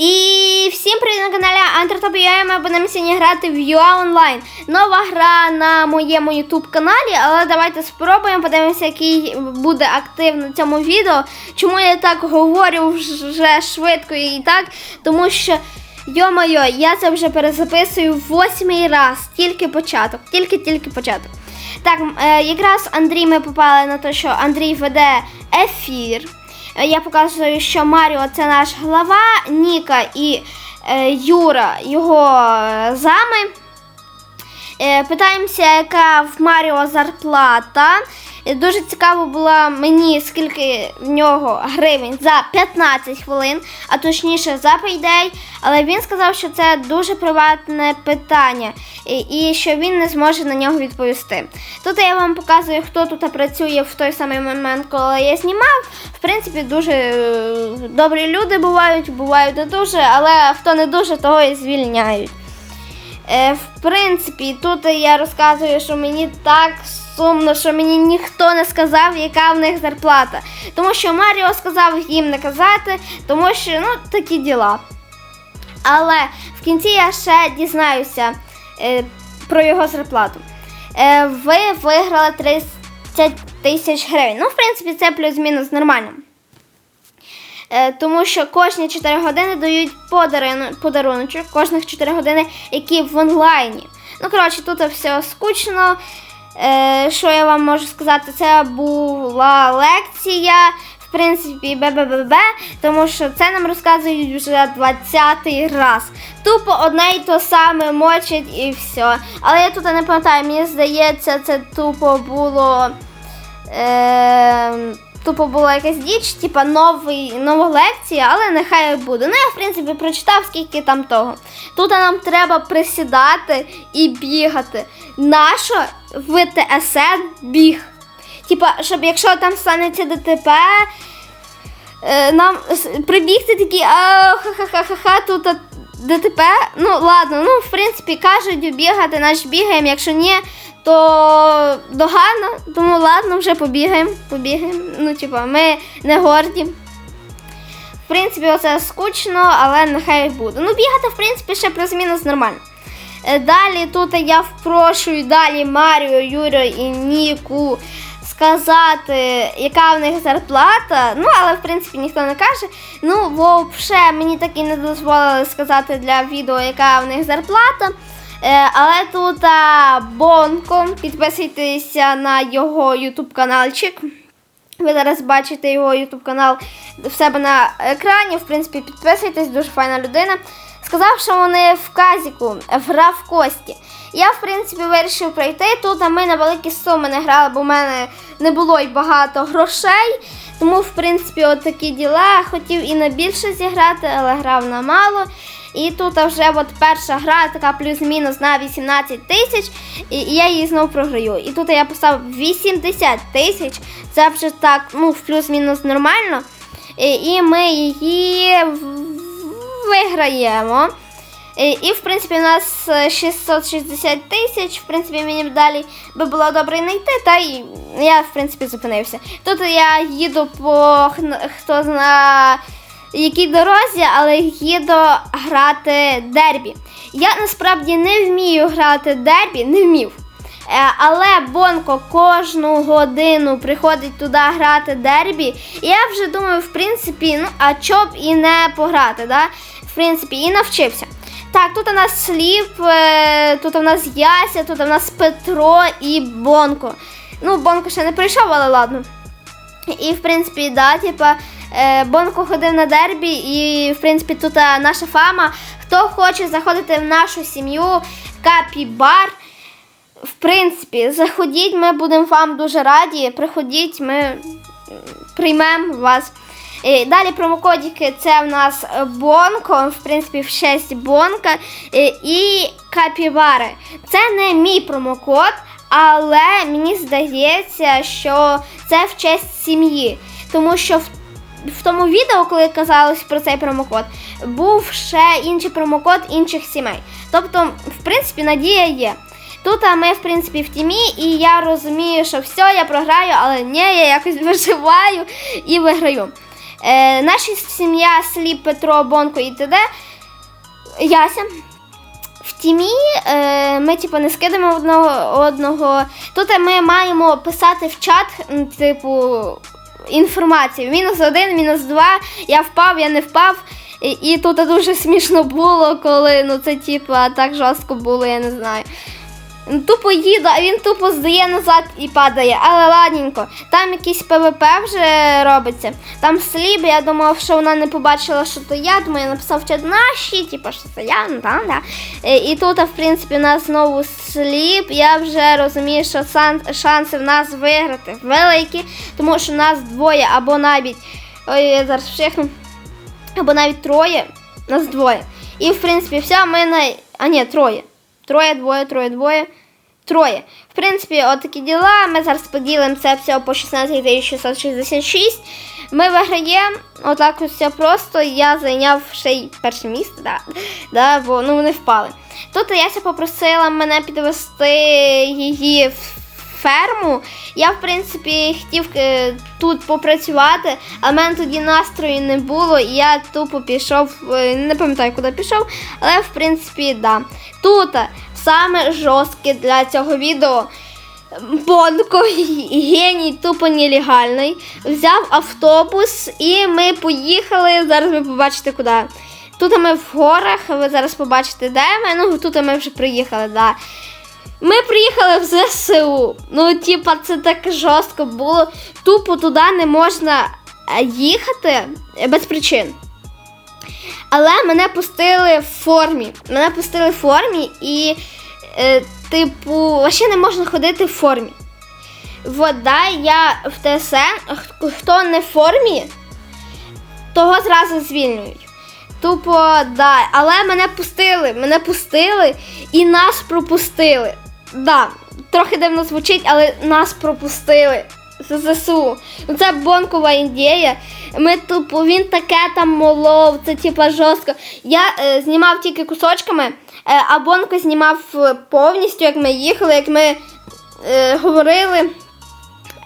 І всім привіт на каналі Антертопія. Ми будемо сьогодні грати в UA Online. Нова гра на моєму YouTube каналі, але давайте спробуємо, подивимося, який буде актив на цьому відео. Чому я так говорю вже швидко і так? Тому що, йо-моє, я це вже перезаписую восьмий раз, тільки початок, тільки-тільки початок. Так, е, якраз Андрій ми попали на те, що Андрій веде ефір. Е, Я показую, що Маріо це наш глава, Ніка і е, Юра його е, зами. Питаємося, яка в Маріо зарплата. Дуже цікаво було мені, скільки в нього гривень за 15 хвилин, а точніше за пейдей. Але він сказав, що це дуже приватне питання і, і що він не зможе на нього відповісти. Тут я вам показую, хто тут працює в той самий момент, коли я знімав. В принципі, дуже е, добрі люди бувають, бувають не дуже, але хто не дуже, того і звільняють. Е, в принципі, тут я розказую, що мені так сумно, що мені ніхто не сказав, яка в них зарплата. Тому що Маріо сказав їм не казати, тому що ну, такі діла. Але в кінці я ще дізнаюся е, про його зарплату. Е, ви виграли 30 тисяч гривень. Ну, в принципі, це плюс-мінус нормально. Е, тому що кожні 4 години дають подарун- подаруночок, кожних 4 години, які в онлайні. Ну, коротше, тут все скучно. Е, що я вам можу сказати? Це була лекція, в принципі, ББББ, тому що це нам розказують вже 20-й раз. Тупо одне й то саме мочить і все. Але я тут не пам'ятаю, мені здається, це тупо було. Е, тупо була якась діч, типа новий, нова лекція, але нехай буде. Ну, я, в принципі, прочитав, скільки там того. Тут нам треба присідати і бігати. Нащо в ТСН біг? Типа, щоб якщо там станеться ДТП, е, нам прибігти такі, а ха-ха-ха-ха, тут ДТП. Ну, ладно, ну, в принципі, кажуть бігати, наш бігаємо, якщо ні, то догано, тому ладно, вже побігаємо, побігаємо. Ну, типа, ми не горді. В принципі, оце скучно, але нехай буде. Ну, бігати, в принципі, ще плюс-мінус нормально. Е, Далі тут я впрошую далі Маріо, Юрію і Ніку сказати, яка в них зарплата. Ну, але в принципі ніхто не каже. Ну, взагалі, мені так і не дозволили сказати для відео, яка в них зарплата. Е, але тут а, Бонко, підписуйтеся на його ютуб каналчик. Ви зараз бачите його ютуб канал в себе на екрані. В принципі, підписуйтесь, дуже файна людина. Сказав, що вони в казіку гра в кості. Я, в принципі, вирішив пройти. Тут а ми на великі суми не грали, бо в мене не було й багато грошей. Тому, в принципі, от такі діла. Хотів і на більше зіграти, але грав на мало. І тут вже от перша гра, така плюс-мінус на 18 тисяч, і я її знову програю. І тут я поставив 80 тисяч. Це вже так, ну, плюс-мінус нормально. І, ми її виграємо. І, і, в принципі, у нас е, 660 тисяч. В принципі, мені далі би було добре знайти, та й я, в принципі, зупинився. Тут я їду по хто зна якій дорозі, але їду грати дербі. Я насправді не вмію грати дербі, не вмів. Е, Але Бонко кожну годину приходить туди грати дербі. І я вже думаю, в принципі, ну а чоб і не пограти, да? в принципі, і навчився. Так, тут у нас сліп, е, тут у нас Яся, тут у нас Петро і Бонко. Ну, Бонко ще не прийшов, але ладно. І, в принципі, да, типа, е, Бонко ходив на дербі, і, в принципі, тут е, наша фама. Хто хоче заходити в нашу сім'ю, Капібар. В принципі, заходіть, ми будемо вам дуже раді. Приходіть, ми приймемо вас. Е, Далі промокодики це в нас Бонко, в принципі, в честь Бонка е, і Капівари. Це не мій промокод, але мені здається, що це в честь сім'ї. Тому що в, в тому відео, коли казалось про цей промокод, був ще інший промокод інших сімей. Тобто, в принципі, надія є. Тут а ми, в принципі, в тімі, і я розумію, що все, я програю, але ні, я якось виживаю і виграю. Е, наша сім'я Сліп, Петро, Бонко і т.д. Яся. В тімі е, ми типу, не скидаємо одного одного. Тут ми маємо писати в чат, типу, інформацію. Мінус один, мінус два. Я впав, я не впав. І, і тут дуже смішно було, коли ну це типу, так жорстко було, я не знаю. Тупо їде, а він тупо здає назад і падає. Але ладненько. Там якийсь ПВП вже робиться. Там сліб, я думав, що вона не побачила, що то я. Думаю, я написав чат наші, типу, що це я, ну там, да. Е, І тут, в принципі, у нас знову сліп. Я вже розумію, що шанси в нас виграти великі, тому що нас двоє або навіть. Ой, я зараз вшихну. Або навіть троє. Нас двоє. І в принципі, все, ми на. А ні, троє. Троє, двоє, троє, двоє. Троє. В принципі, отакі діла. Ми зараз поділимо це все по 16 666. Ми виграємо. Отак ось все просто. Я зайняв ще й перше місце, да. Да, бо ну, вони впали. Тут Яся попросила мене підвести її в ферму. Я, в принципі, хотів е, тут попрацювати, а в мене тоді настрою не було, і я тупо пішов, е, не пам'ятаю, куди пішов, але в принципі, да. Тут саме жорстке для цього відео. Бонко геній тупо нелегальний. Взяв автобус і ми поїхали. Зараз ви побачите куди. Тут ми в горах, ви зараз побачите, де ми. Ну, тут ми вже приїхали, да. Ми приїхали в ЗСУ. Ну, типа, це так жорстко було. Тупо туди не можна е, їхати е, без причин. Але мене пустили в формі. Мене пустили в формі і, е, типу, ще не можна ходити в формі. Вот, да, я в ТСН, хто не в формі, того зразу звільнюють. Тупо, да. Але мене пустили, мене пустили і нас пропустили. Да, трохи дивно звучить, але нас пропустили. ЗСУ. Ну, Це бонкова ідея. Ми тупо він таке там молов, це типа жорстко. Я е, знімав тільки кусочками, е, а Бонко знімав е, повністю, як ми їхали, як ми е, говорили.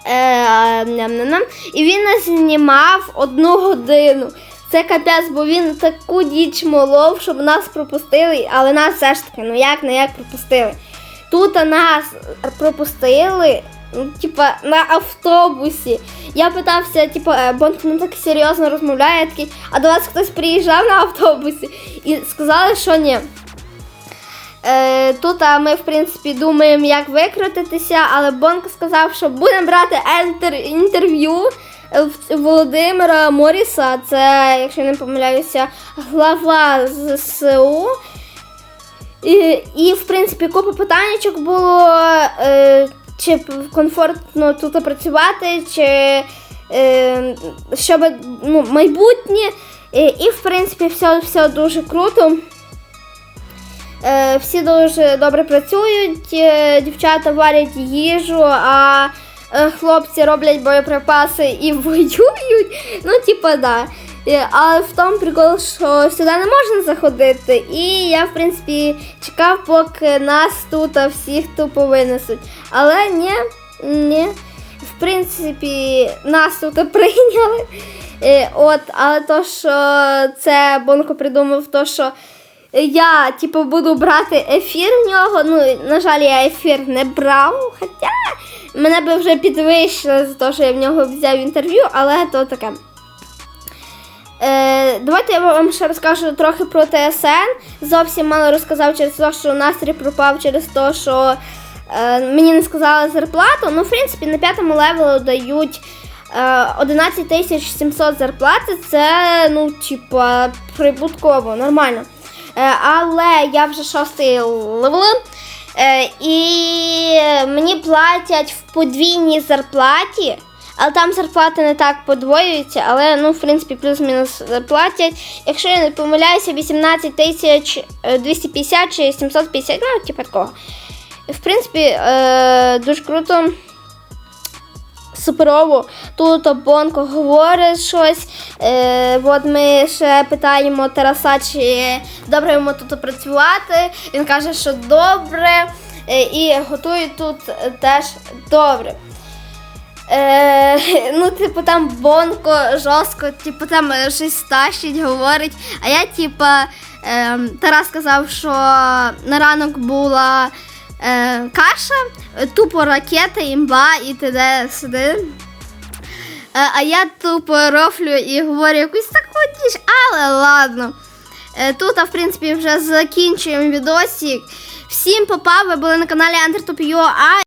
Е, ням-ням-ням. і він нас знімав одну годину. Це капець, бо він таку діч молов, щоб нас пропустили, але нас все ж таки, ну як не як пропустили. Тут нас пропустили, ну, типа, на автобусі. Я питався, типа, е, Бонк ну так серйозно розмовляє, такий, а до вас хтось приїжджав на автобусі і сказали, що ні. Е, тут а ми, в принципі, думаємо, як викрутитися, але Бонко сказав, що будемо брати інтерв'ю Володимира Моріса. Це, якщо я не помиляюся, глава ЗСУ. І, і в принципі, купа питаннячок було, е, чи комфортно тут працювати, чи е, щоб ну, майбутнє. І, і в принципі, все, все дуже круто. Е, всі дуже добре працюють, е, дівчата варять їжу, а е, хлопці роблять боєприпаси і воюють. Ну, типа, да. Але в тому прикол, що сюди не можна заходити. І я, в принципі, чекав, поки нас тут всіх тупо винесуть. Але ні, ні. В принципі, нас тут прийняли. От, але то, що це Бонко придумав, то, що я, типу, буду брати ефір в нього. Ну, на жаль, я ефір не брав. Хоча мене би вже підвищили за те, що я в нього взяв інтерв'ю, але то таке. Е, давайте я вам ще розкажу трохи про ТСН. Зовсім мало розказав через те, що настрій пропав через те, що е, мені не сказали зарплату. Ну, в принципі, на п'ятому левелу дають е, 11 тисяч 700 зарплати. Це, ну, типа, прибутково, нормально. Е, але я вже шостий левел. Е, і мені платять в подвійній зарплаті. Але там зарплати не так подвоюються, але ну, в принципі, плюс-мінус платять. Якщо я не помиляюся, 18 тисяч е, 250 чи 750, ну, типу такого. В принципі, е, дуже круто. Суперово. Тут Бонко говорить щось. Е, от ми ще питаємо Тараса, чи добре йому тут працювати. Він каже, що добре. Е, і готує тут теж добре. Е, ну, типу, там бонко, жорстко, типу, там е, щось тащить, говорить. А я, типу, Тарас сказав, що на ранок була е, каша, тупо ракета, імба і т.д. сюди. А я тупо рофлю і говорю якусь таку діч, але ладно. Тут, в принципі, вже закінчуємо відосик. Всім попав, ви були на каналі Антертоп.ua, а